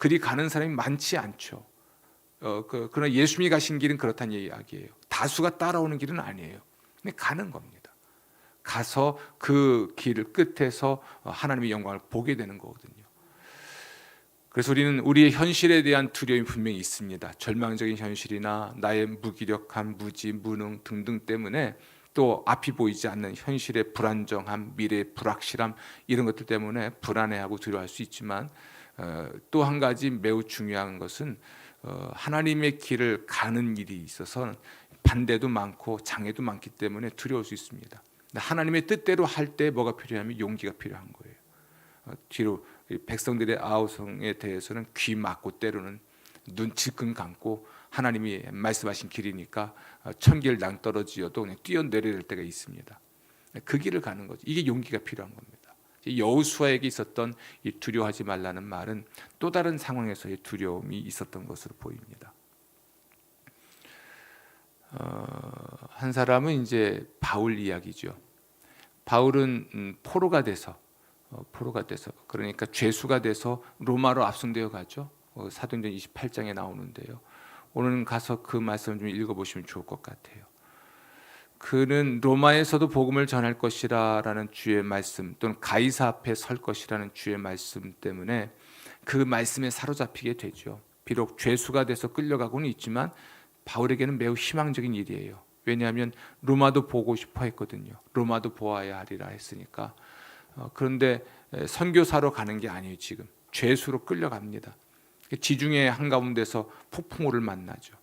그리 가는 사람이 많지 않죠. 어, 그, 그러나 예수님이 가신 길은 그렇다는 이야기예요. 다수가 따라오는 길은 아니에요. 근데 가는 겁니다. 가서 그 길을 끝에서 어, 하나님의 영광을 보게 되는 거거든요. 그래서 우리는 우리의 현실에 대한 두려움이 분명히 있습니다. 절망적인 현실이나 나의 무기력함, 무지, 무능 등등 때문에 또 앞이 보이지 않는 현실의 불안정함, 미래의 불확실함 이런 것들 때문에 불안해하고 두려워할 수 있지만 어, 또 한 가지 매우 중요한 것은 어, 하나님의 길을 가는 일이 있어서 반대도 많고 장애도 많기 때문에 두려울 수 있습니다. 하나님의 뜻대로 할 때 뭐가 필요하면 용기가 필요한 거예요. 어, 뒤로 이 백성들의 아우성에 대해서는 귀 막고 때로는 눈 질끈 감고 하나님이 말씀하신 길이니까 어, 천길 낭떠러지여도 그냥 뛰어내려야 될 때가 있습니다. 그 길을 가는 거죠. 이게 용기가 필요한 겁니다. 여우수아에게 있었던 이 두려워하지 말라는 말은 또 다른 상황에서의 두려움이 있었던 것으로 보입니다. 어, 한 사람은 이제 바울 이야기죠. 바울은 음, 포로가 돼서 어, 포로가 돼서 그러니까 죄수가 돼서 로마로 압송되어 가죠. 어, 사도행전 28장에 나오는데요. 오늘 가서 그 말씀 좀 읽어보시면 좋을 것 같아요. 그는 로마에서도 복음을 전할 것이라라는 주의 말씀 또는 가이사 앞에 설 것이라는 주의 말씀 때문에 그 말씀에 사로잡히게 되죠. 비록 죄수가 돼서 끌려가고는 있지만 바울에게는 매우 희망적인 일이에요. 왜냐하면 로마도 보고 싶어 했거든요. 로마도 보아야 하리라 했으니까. 어, 그런데 에, 선교사로 가는 게 아니에요. 지금 죄수로 끌려갑니다. 지중해 한가운데서 폭풍우를 만나죠.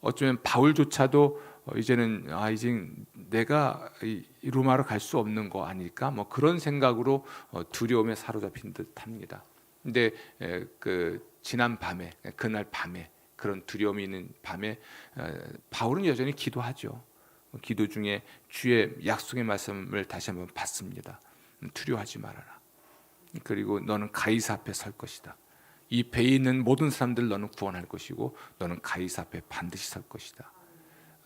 어쩌면 바울조차도 어, 이제는 아 이제 내가 이 로마로 갈 수 없는 거 아닐까 뭐 그런 생각으로 어, 두려움에 사로잡힌 듯합니다. 근데 에, 그 지난 밤에 그날 밤에 그런 두려움이 있는 밤에 에, 바울은 여전히 기도하죠. 기도 중에 주의 약속의 말씀을 다시 한번 받습니다. 두려워하지 말아라. 그리고 너는 가이사 앞에 설 것이다. 이 배에 있는 모든 사람들 너는 구원할 것이고 너는 가이사 앞에 반드시 설 것이다.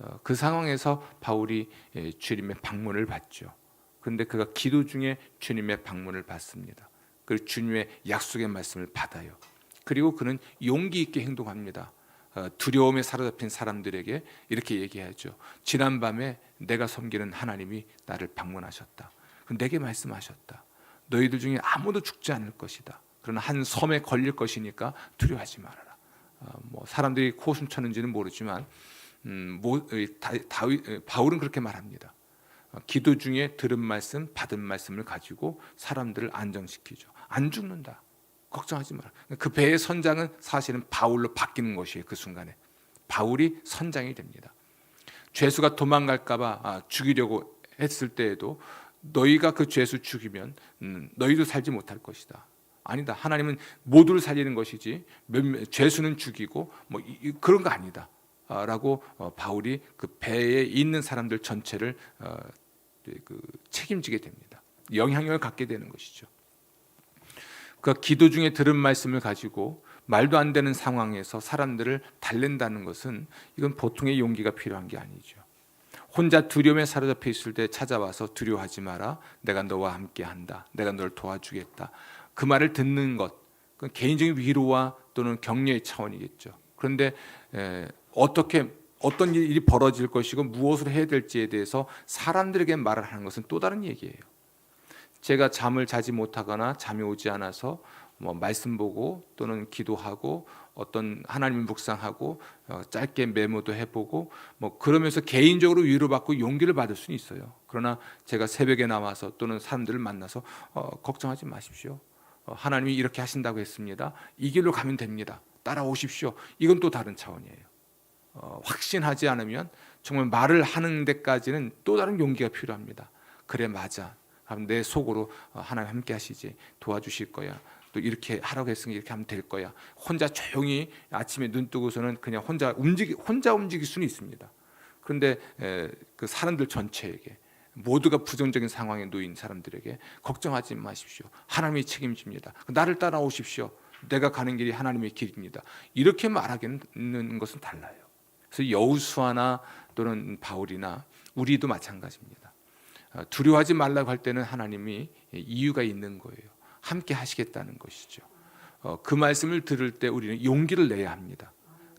어, 그 상황에서 바울이 예, 주님의 방문을 받죠. 그런데 그가 기도 중에 주님의 방문을 받습니다. 그리고 주님의 약속의 말씀을 받아요. 그리고 그는 용기 있게 행동합니다. 어, 두려움에 사로잡힌 사람들에게 이렇게 얘기하죠. 지난 밤에 내가 섬기는 하나님이 나를 방문하셨다. 내게 말씀하셨다. 너희들 중에 아무도 죽지 않을 것이다. 그러나 한 섬에 걸릴 것이니까 두려워하지 말아라. 어, 뭐 사람들이 코웃음 쳤는지는 모르지만 음, 모, 다, 다윗, 바울은 그렇게 말합니다. 어, 기도 중에 들은 말씀, 받은 말씀을 가지고 사람들을 안정시키죠. 안 죽는다. 걱정하지 마라. 그 배의 선장은 사실은 바울로 바뀌는 것이에요. 그 순간에 바울이 선장이 됩니다. 죄수가 도망갈까봐 아, 죽이려고 했을 때에도 너희가 그 죄수 죽이면 음, 너희도 살지 못할 것이다. 아니다. 하나님은 모두를 살리는 것이지 죄수는 죽이고 뭐 이, 그런 거 아니다. 아, 라고 어, 바울이 그 배에 있는 사람들 전체를 어, 그 책임지게 됩니다. 영향력을 갖게 되는 것이죠. 그 기도 중에 들은 말씀을 가지고 말도 안 되는 상황에서 사람들을 달랜다는 것은 이건 보통의 용기가 필요한 게 아니죠. 혼자 두려움에 사로잡혀 있을 때 찾아와서 두려워하지 마라. 내가 너와 함께 한다. 내가 널 도와주겠다. 그 말을 듣는 것, 개인적인 위로와 또는 격려의 차원이겠죠. 그런데 에, 어떻게 어떤 일이 벌어질 것이고 무엇을 해야 될지에 대해서 사람들에게 말을 하는 것은 또 다른 얘기예요. 제가 잠을 자지 못하거나 잠이 오지 않아서 뭐 말씀 보고 또는 기도하고 어떤 하나님을 묵상하고 어, 짧게 메모도 해보고 뭐 그러면서 개인적으로 위로받고 용기를 받을 수는 있어요. 그러나 제가 새벽에 나와서 또는 사람들을 만나서 어, 걱정하지 마십시오. 어, 하나님이 이렇게 하신다고 했습니다. 이 길로 가면 됩니다. 따라오십시오. 이건 또 다른 차원이에요. 어, 확신하지 않으면 정말 말을 하는 데까지는 또 다른 용기가 필요합니다. 그래 맞아. 그럼 내 속으로 어, 하나님 함께 하시지 도와주실 거야. 또 이렇게 하라고 했으니 이렇게 하면 될 거야. 혼자 조용히 아침에 눈 뜨고서는 그냥 혼자 움직이 혼자 움직일 수는 있습니다. 그런데 에, 그 사람들 전체에게 모두가 부정적인 상황에 놓인 사람들에게 걱정하지 마십시오. 하나님이 책임집니다. 나를 따라오십시오. 내가 가는 길이 하나님의 길입니다. 이렇게 말하기는 것은 달라요. 그래서 여우수아나 또는 바울이나 우리도 마찬가지입니다. 어, 두려워하지 말라고 할 때는 하나님이 이유가 있는 거예요. 함께 하시겠다는 것이죠. 어, 그 말씀을 들을 때 우리는 용기를 내야 합니다.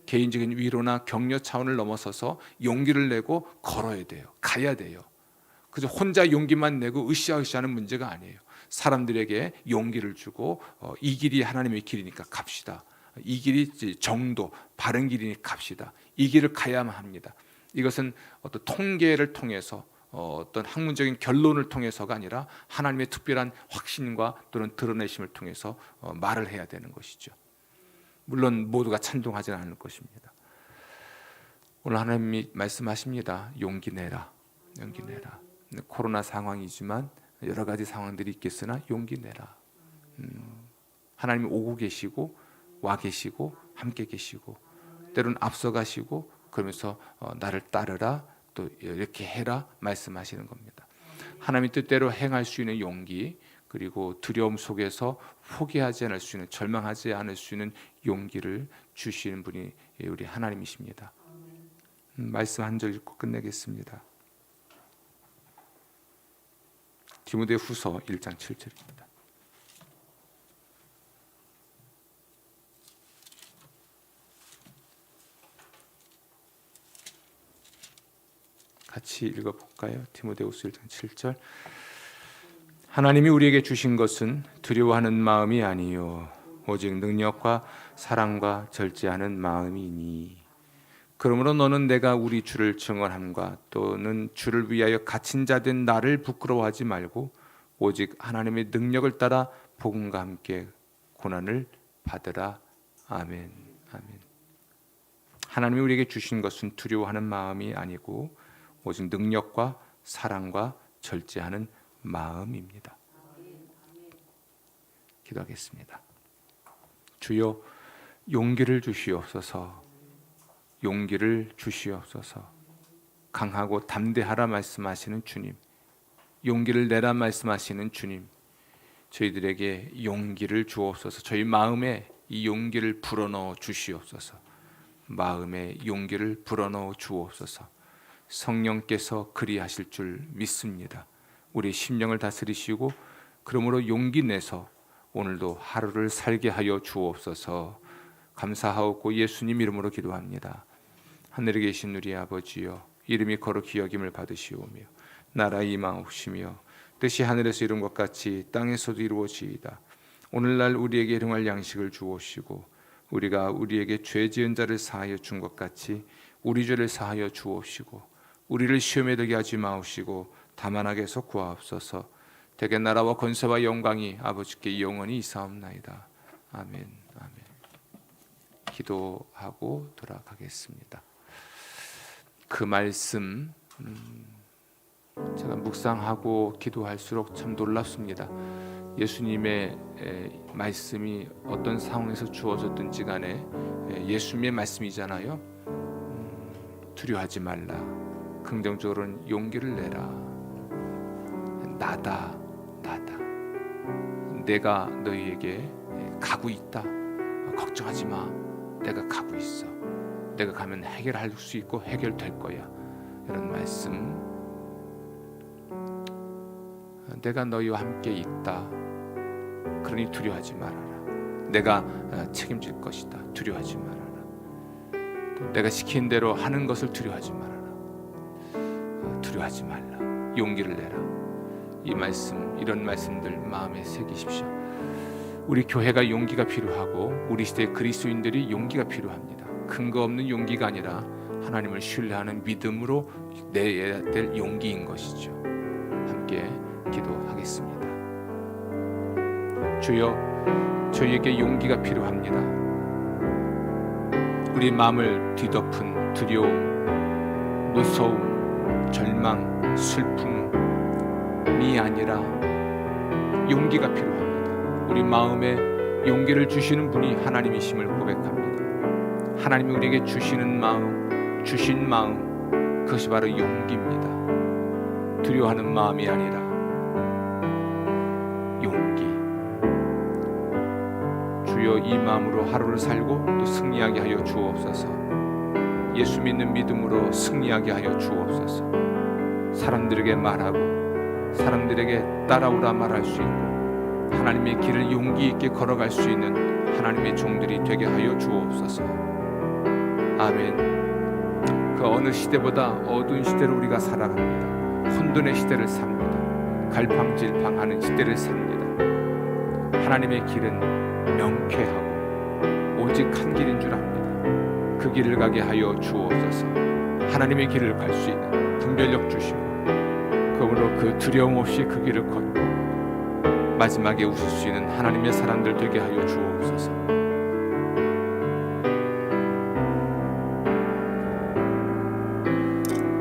개인적인 위로나 격려 차원을 넘어서서 용기를 내고 걸어야 돼요. 가야 돼요. 그저 혼자 용기만 내고 으쌰으쌰하는 문제가 아니에요. 사람들에게 용기를 주고 어, 이 길이 하나님의 길이니까 갑시다. 이 길이 정도 바른 길이니 갑시다. 이 길을 가야만 합니다. 이것은 어떤 통계를 통해서 어, 어떤 학문적인 결론을 통해서가 아니라 하나님의 특별한 확신과 또는 드러내심을 통해서 어, 말을 해야 되는 것이죠. 물론 모두가 찬동하지는 않을 것입니다. 오늘 하나님이 말씀하십니다. 용기 내라, 용기 내라. 코로나 상황이지만 여러 가지 상황들이 있겠으나 용기 내라. 음, 하나님이 오고 계시고 와 계시고 함께 계시고 때로는 앞서가시고 그러면서 어, 나를 따르라 또 이렇게 해라 말씀하시는 겁니다. 하나님 뜻대로 행할 수 있는 용기 그리고 두려움 속에서 포기하지 않을 수 있는 절망하지 않을 수 있는 용기를 주시는 분이 우리 하나님이십니다. 음, 말씀 한 절 읽고 끝내겠습니다. 디모데 후서 1장 7절입니다. 같이 읽어볼까요? 디모데후서 1장 7절. 하나님이 우리에게 주신 것은 두려워하는 마음이 아니요 오직 능력과 사랑과 절제하는 마음이니. 그러므로 너는 내가 우리 주를 증언함과 또는 주를 위하여 갇힌 자 된 나를 부끄러워하지 말고 오직 하나님의 능력을 따라 복음과 함께 고난을 받으라. 아멘. 아멘. 하나님이 우리에게 주신 것은 두려워하는 마음이 아니고 오직 능력과 사랑과 절제하는 마음입니다. 기도하겠습니다. 주여 용기를 주시옵소서. 용기를 주시옵소서. 강하고 담대하라 말씀하시는 주님. 용기를 내라 말씀하시는 주님. 저희들에게 용기를 주옵소서. 저희 마음에 이 용기를 불어넣어 주시옵소서. 마음에 용기를 불어넣어 주옵소서. 성령께서 그리하실 줄 믿습니다. 우리 심령을 다스리시고 그러므로 용기 내서 오늘도 하루를 살게 하여 주옵소서. 감사하옵고 예수님 이름으로 기도합니다. 하늘에 계신 우리 아버지여 이름이 거룩히 여김을 받으시오며 나라 임하옵시며 뜻이 하늘에서 이룬 것 같이 땅에서도 이루어지이다. 오늘날 우리에게 일용할 양식을 주옵시고 우리가 우리에게 죄 지은 자를 사하여 준 것 같이 우리 죄를 사하여 주옵시고 우리를 시험에 들게 하지 마옵시고 다만 하게 해서 구하옵소서. 대개 나라와 권세와 영광이 아버지께 영원히 이사옵나이다. 아멘. 아멘. 기도하고 돌아가겠습니다. 그 말씀 음, 제가 묵상하고 기도할수록 참 놀랍습니다. 예수님의 에, 말씀이 어떤 상황에서 주어졌든지 간에 에, 예수님의 말씀이잖아요. 음, 두려워하지 말라. 긍정적으로는 용기를 내라. 나다, 나다. 내가 너희에게 가고 있다. 걱정하지 마. 내가 가고 있어. 내가 가면 해결할 수 있고 해결될 거야. 이런 말씀. 내가 너희와 함께 있다. 그러니 두려워하지 말아라. 내가 책임질 것이다. 두려워하지 말아라. 내가 시킨 대로 하는 것을 두려워하지 말아라. 두려워하지 말라. 용기를 내라. 이 말씀, 이런 말씀들 마음에 새기십시오. 우리 교회가 용기가 필요하고 우리 시대 그리스도인들이 용기가 필요합니다. 근거 없는 용기가 아니라 하나님을 신뢰하는 믿음으로 내야 될 용기인 것이죠. 함께 기도하겠습니다. 주여, 저희에게 용기가 필요합니다. 우리 마음을 뒤덮은 두려움, 무서움, 절망, 슬픔이 아니라 용기가 필요합니다. 우리 마음에 용기를 주시는 분이 하나님이심을 고백합니다. 하나님이 우리에게 주시는 마음, 주신 마음, 그것이 바로 용기입니다. 두려워하는 마음이 아니라 용기. 주여 이 마음으로 하루를 살고 또 승리하게 하여 주옵소서. 예수 믿는 믿음으로 승리하게 하여 주옵소서. 사람들에게 말하고 사람들에게 따라오라 말할 수 있고 하나님의 길을 용기 있게 걸어갈 수 있는 하나님의 종들이 되게 하여 주옵소서. 아멘. 그 어느 시대보다 어두운 시대를 우리가 살아갑니다. 혼돈의 시대를 삽니다. 갈팡질팡하는 시대를 삽니다. 하나님의 길은 명쾌하고 오직 한 길인 줄 압니다. 그 길을 가게 하여 주옵소서. 하나님의 길을 갈 수 있는 분별력 주시고 그러므로 그 두려움 없이 그 길을 걷고 마지막에 우실 수 있는 하나님의 사람들 되게 하여 주옵소서.